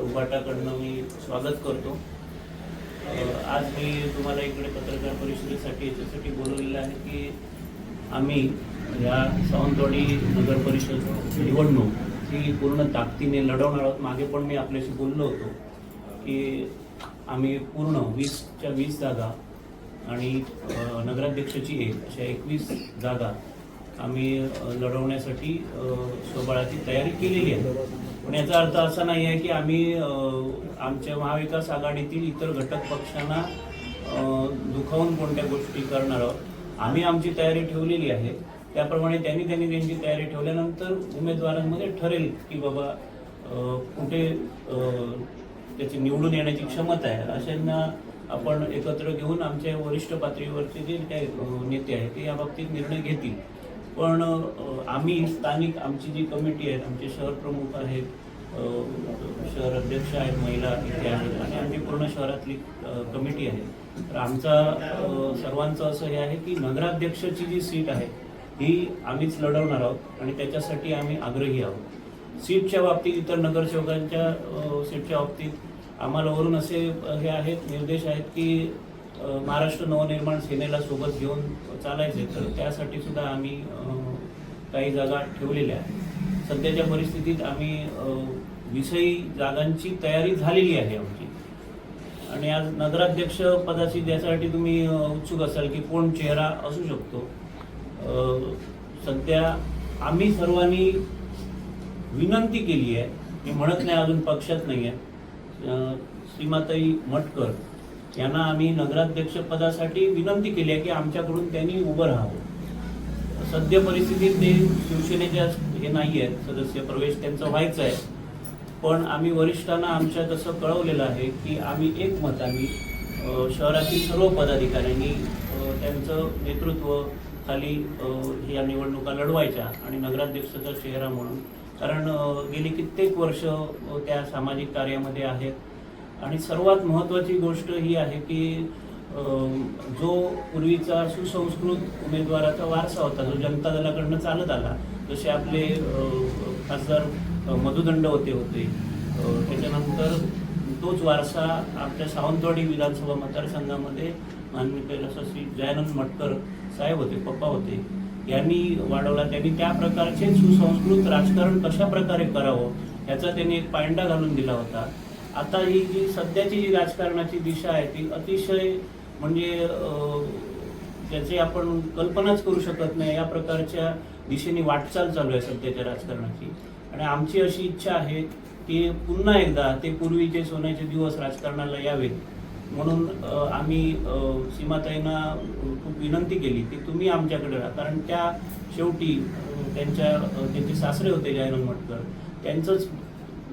उभाटाकडनं मी स्वागत करतो. आज मी तुम्हाला इकडे पत्रकार परिषदेसाठी याच्यासाठी बोलवलेलं आहे की आम्ही या सावंतवाडी नगर परिषद निवडणूक ही पूर्ण ताकदीने लढवणार आहोत. मागे पण मी आपल्याशी बोललो होतो की आम्ही पूर्ण वीसच्या वीस जागा आणि नगराध्यक्षाची एक अशा एकवीस जागा आम्ही लढवण्यासाठी स्वबळाची तयारी केलेली आहे. पण याचा अर्थ असा नाही आहे की आम्ही आमच्या महाविकास आघाडीतील इतर घटक पक्षांना दुखावून कोणत्या गोष्टी करणार आहोत आम्ही आमची तयारी ठेवलेली आहे. त्याप्रमाणे त्यांनी त्यांनी त्यांची तयारी ठेवल्यानंतर उमेदवारांमध्ये ठरेल की बाबा कुठे त्याची निवडून येण्याची क्षमता आहे. अशांना आपण एकत्र घेऊन आमच्या वरिष्ठ पातळीवरचे जे काही नेते आहेत ते या बाबतीत निर्णय घेतील. पण आम्ही स्थानिक आमची जी कमिटी आहेत आमचे शहर प्रमुख आहेत शहर अध्यक्ष आहेत महिला इथे आहेत आणि आमची पूर्ण शहरातली कमिटी आहे. तर आमचा सर्वांचं असं हे आहे की नगराध्यक्षाची जी सीट आहे ही आम्हीच लढवणार आहोत आणि त्याच्यासाठी आम्ही आग्रही आहोत. सीटच्या बाबतीत इतर नगरसेवकांच्या सीटच्या बाबतीत आम्हाला वरून असे हे आहेत निर्देश आहेत की महाराष्ट्र नवनिर्माण सेनेला सोबत घेऊन चालायचे तर त्यासाठी सुद्धा आम्ही काही जागा ठेवलेल्या आहेत. सध्याच्या परिस्थितीत आम्ही विषयी जागांची तयारी झालेली आहे आमची. आणि आज नगराध्यक्ष पदाची ज्यासाठी तुम्ही उत्सुक असाल की कोण चेहरा असू शकतो. सध्या आम्ही सर्वांनी विनंती केली आहे. मी म्हणत नाही अजून पक्षात नाही आहे श्रीमाताई मटकर यांना आम्ही नगराध्यक्ष पदासाठी विनंती केली आहे की आमच्याकडून त्यांनी उभं राहावं. सद्य परिस्थितीत ते शिवसेनेच्या हे नाही आहेत सदस्य प्रवेश त्यांचा व्हायचा आहे. पण आम्ही वरिष्ठांना आमच्या तसं कळवलेलं आहे की आम्ही एकमताने शहरातील सर्व पदाधिकाऱ्यांनी त्यांचं नेतृत्व खाली या निवडणुका लढवायच्या आणि नगराध्यक्षाचा चेहरा म्हणून. कारण गेली कित्येक वर्ष त्या सामाजिक कार्यामध्ये आहेत. आणि सर्वात महत्त्वाची गोष्ट ही आहे की जो पूर्वीचा सुसंस्कृत उमेदवाराचा वारसा होता जो जनता दलाकडनं चालत आला जसे आपले खासदार मधुदंड होते होते त्याच्यानंतर तोच वारसा आपल्या सावंतवाडी विधानसभा मतदारसंघामध्ये माननीय कैलास श्री जयानंद मटकर साहेब होते पप्पा होते यांनी वाढवला. त्यांनी त्या प्रकारचे सुसंस्कृत राजकारण कशा प्रकारे करावं याचा त्यांनी एक पायंडा घालून दिला होता. आता ही जी सध्याची जी राजकारणाची दिशा आहे ती अतिशय म्हणजे त्याची ज्याची आपण कल्पनाच करू शकत नाही या प्रकारच्या दिशेने वाटचाल चालू आहे सध्याच्या राजकारणाची. आणि आमची अशी इच्छा आहे की पुन्हा एकदा ते पूर्वीचे सोन्याचे दिवस राजकारणाला यावेत म्हणून आम्ही सीमाताईंना खूप विनंती केली की तुम्ही आमच्याकडे राहा. कारण त्या शेवटी त्यांच्या त्यांचे सासरे होते जयराम मटकर त्यांचंच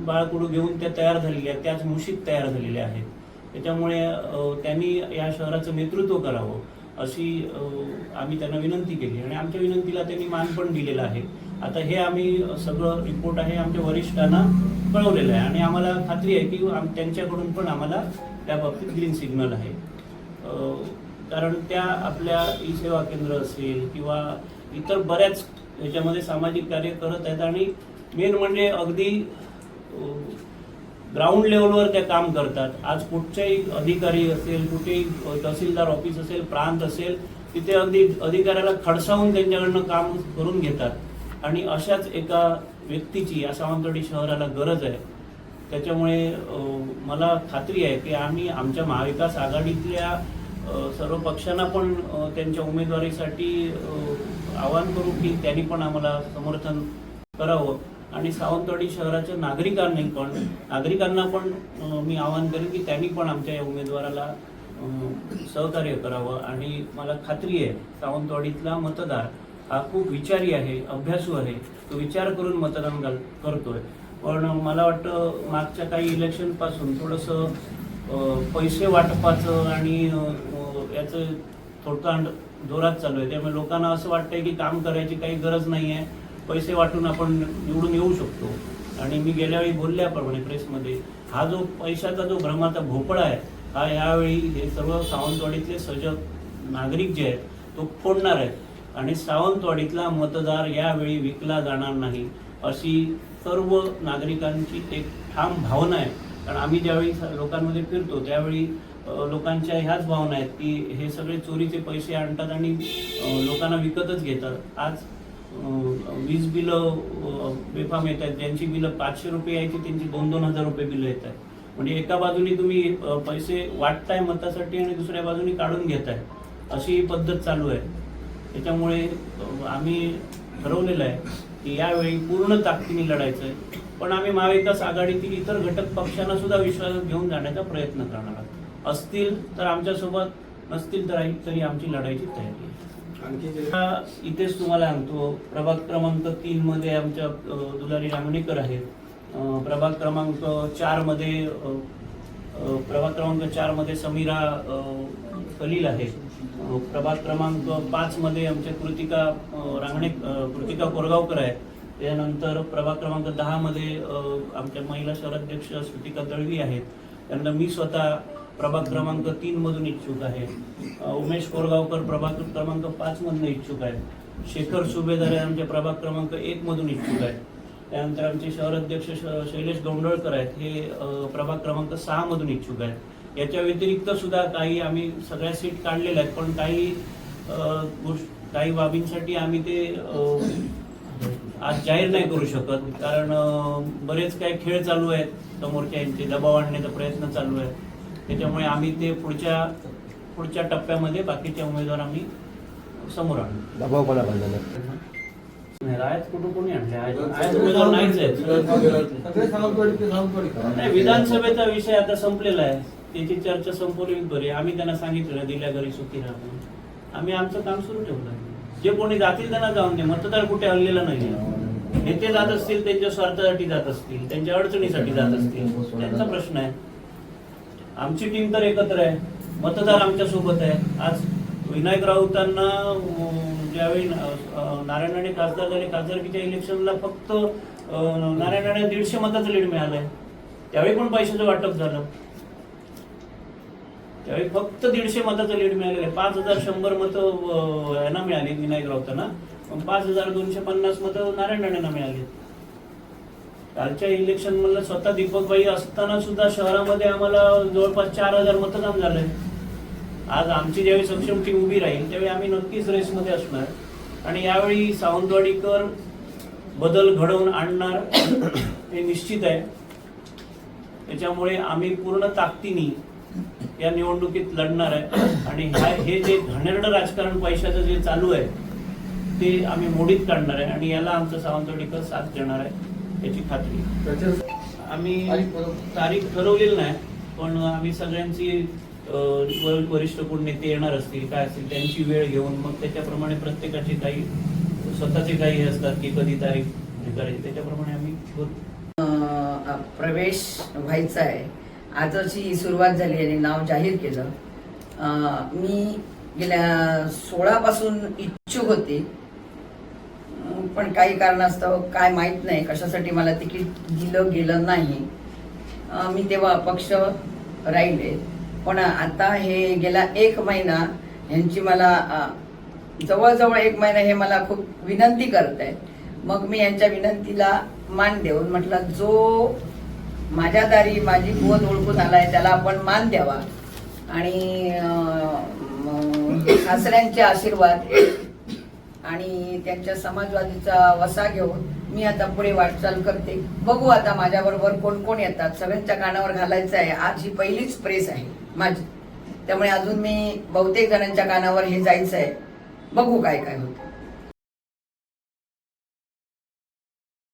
बाळकुडू घेऊन त्या तयार झालेल्या आहेत त्याच मुशीत तयार झालेल्या आहेत. त्याच्यामुळे त्यांनी या शहराचं नेतृत्व करावं अशी आम्ही त्यांना विनंती केली. आणि आमच्या विनंतीला त्यांनी मान पण दिलेला आहे. आता हे आम्ही सगळं रिपोर्ट आहे आमच्या वरिष्ठांना कळवलेलं आहे. आणि आम्हाला खात्री आहे की आम- त्यांच्याकडून पण आम्हाला त्या बाबतीत ग्रीन सिग्नल आहे. कारण त्या आपल्या ई सेवा केंद्र असेल किंवा इतर बऱ्याच ह्याच्यामध्ये सामाजिक कार्य करत आहेत. आणि मेन म्हणजे अगदी ग्राउंड लेवलवर त्या काम करतात. आज कुठच्याही अधिकारी असेल कुठेही तहसीलदार ऑफिस असेल प्रांत असेल तिथे अगदी अधिकाऱ्याला खडसावून त्यांच्याकडनं काम करून घेतात. आणि अशाच एका व्यक्तीची या सावंतवाडी शहराला गरज आहे. त्याच्यामुळे मला खात्री आहे की आम्ही आमच्या महाविकास आघाडीतल्या सर्व पक्षांना पण त्यांच्या उमेदवारीसाठी आवाहन करू की त्यांनी पण आम्हाला समर्थन करावं. आणि सावंतवाडी शहराच्या नागरिकांनी पण नागरिकांना पण मी आवाहन करेन की त्यांनी पण आमच्या या उमेदवाराला सहकार्य करावं. आणि मला खात्री आहे सावंतवाडीतला मतदार हा खूप विचारी आहे अभ्यासू आहे. तो विचार करून मतदान घाल करतोय. पण मला वाटतं मागच्या काही इलेक्शनपासून थोडंसं पैसे वाटपाचं आणि याचं थोडकांड जोरात चालू आहे. त्यामुळे लोकांना असं वाटतंय की काम करायची काही गरज नाही आहे पैसे वाटून आपण निवडून येऊ शकतो. आणि मी गेल्या वेळी बोलल्याप्रमाणे प्रेसमध्ये हा जो पैशाचा जो भ्रमाचा भोपळा आहे हा यावेळी हे सर्व सावंतवाडीतले सजग नागरिक जे आहेत तो फोडणार आहेत. आणि सावंतवाडीतला मतदार यावेळी विकला जाणार नाही अशी सर्व नागरिकांची एक ठाम भावना आहे. कारण आम्ही ज्यावेळी लोकांमध्ये फिरतो त्यावेळी लोकांच्या ह्याच भावना आहेत की हे सगळे चोरीचे पैसे आणतात आणि लोकांना विकतच घेतात. आज वीज बिलं बेफाम येत आहेत. ज्यांची बिलं पाचशे रुपये यायची त्यांची दोन दोन हजार रुपये बिलं येत आहेत. म्हणजे एका बाजूनी तुम्ही पैसे वाटताय मतासाठी आणि दुसऱ्या बाजूनी काढून घेताय. अशी ही पद्धत चालू आहे. त्याच्यामुळे आम्ही ठरवलेलं आहे की यावेळी पूर्ण ताकदीने लढायचं आहे. पण आम्ही महाविकास आघाडीतील इतर घटक पक्षांना सुद्धा विश्वासात घेऊन जाण्याचा प्रयत्न करणार आहोत. असतील तर आमच्यासोबत नसतील तर तरी आमची लढायची तयारी आहे. आणखी इथेच तुम्हाला सांगतो. प्रभाग क्रमांक तीन मध्ये आमच्या दुलारी रांगणेकर आहेत. प्रभाग क्रमांक चारमध्ये प्रभाग क्रमांक चारमध्ये समीरा कलील खलील आहे प्रभाग क्रमांक पाच मध्ये आमच्या कृतिका रांगणे कृतिका कोरगावकर आहे. त्यानंतर प्रभाग क्रमांक दहा मध्ये आमच्या महिला शहराध्यक्ष श्रुतिका दळवी आहेत. त्यानंतर मी स्वतः प्रभाग क्रमांक तीन मधून इच्छुक आहे. उमेश कोरगावकर प्रभाग क्रमांक पाच मधून इच्छुक आहे. शेखर सुभेदार हे आमच्या प्रभाग क्रमांक एक मधून इच्छुक आहे. त्यानंतर आमचे शहराध्यक्ष श- शैलेश गोंडळकर आहेत. हे प्रभाग क्रमांक सहा मधून इच्छुक आहेत. याच्या व्यतिरिक्त सुद्धा काही आम्ही सगळ्या सीट काढलेल्या आहेत पण काही गोष्ट- काही बाबींसाठी आम्ही ते आज जाहीर नाही करू शकत. कारण बरेच काही खेळ चालू आहेत. समोरच्या यांचे दबाव आणण्याचा प्रयत्न चालू आहे त्याच्यामुळे आम्ही ते पुढच्या पुढच्या टप्प्यामध्ये बाकीचे उमेदवार आम्ही समोर आणू. दबाव नाही? रायत कुठं कोणी आणले? आयत उमेदवार नाहीच आहेत. नाही विधानसभेचा विषय आता संपलेला आहे. त्याची चर्चा संपवली बरी. आम्ही त्यांना सांगितलं दिल्या घरी सुखी राहा म्हणून. आम्ही आमचं काम सुरू ठेवलं. जे कोणी जातील त्यांना जाऊन दे. मतदार कुठे हल्लेला नाही नेते जात असतील त्यांच्या स्वार्थासाठी जात असतील त्यांच्या अडचणीसाठी जात असतील. त्यांचा प्रश्न आहे. आमची टीम तर एकत्र आहे. मतदार आमच्यासोबत आहे. आज विनायक राऊतांना ज्यावेळी नारायण राणे खासदार झाले खासदारकीच्या इलेक्शनला फक्त नारायण राणे दीडशे मताचं लीड मिळालंय. त्यावेळी पण पैशाचं वाटप झालं. त्यावेळी फक्त दीडशे मताचं लीड मिळालेलं आहे. पाच हजार शंभर मतं यांना मिळाली विनायक राऊतांना. पण पाच हजार दोनशे पन्नास मतं नारायण राणेंना मिळाली. कालच्या इलेक्शन मधलं स्वतः दीपकबाई असताना सुद्धा शहरामध्ये आम्हाला जवळपास चार हजार मतदान झालंय. आज आमची ज्यावेळी सक्षम टीम उभी राहील त्यावेळी आम्ही नक्कीच रेसमध्ये असणार. आणि यावेळी सावंतवाडीकर बदल घडवून आणणार हे निश्चित आहे. त्याच्यामुळे आम्ही पूर्ण ताकदीने या निवडणुकीत लढणार आहे. आणि ह्या हे जे घणेरड राजकारण पैशाचं जे चालू आहे ते आम्ही मोडीत काढणार आहे. आणि याला आमचं सावंतवाडीकर साथ देणार आहे. याची खात्री. आम्ही तारीख ठरवलेली नाही पण आम्ही सगळ्यांची वरिष्ठ कोण नेते येणार असतील काय असतील त्यांची वेळ घेऊन मग त्याच्याप्रमाणे प्रत्येकाचे काही स्वतःचे काही हे असतात की कधी तारीख हे करायची त्याच्याप्रमाणे आम्ही प्रवेश व्हायचा आहे. आजच ही सुरुवात झाली आणि नाव जाहीर केलं. अ, मी गेल्या सोळापासून इच्छुक होते. पण काही कारणास्तव काय माहीत नाही कशासाठी मला तिकीट दिलं गेलं नाही. मी तेव्हा अपक्ष राहिले. पण आता हे गेला एक महिना ह्यांची मला जवळजवळ एक महिना हे मला खूप विनंती करत आहेत मग मी यांच्या विनंतीला मान देऊन म्हटलं जो माझ्या दारी माझी बोध ओळखून आलाय त्याला आपण मान द्यावा. आणि सासऱ्यांचे आशीर्वाद आणि त्यांच्या समाजवादीचा वसा घेऊन मी आता पुढे वाटचाल करते. बघू आता माझ्याबरोबर कोण कोण येतात. सगळ्यांच्या कानावर घालायचं आहे. आज ही पहिलीच प्रेस आहे माझी. त्यामुळे अजून मी बहुतेक जणांच्या कानावर हे जायचं आहे बघू काय काय होतं.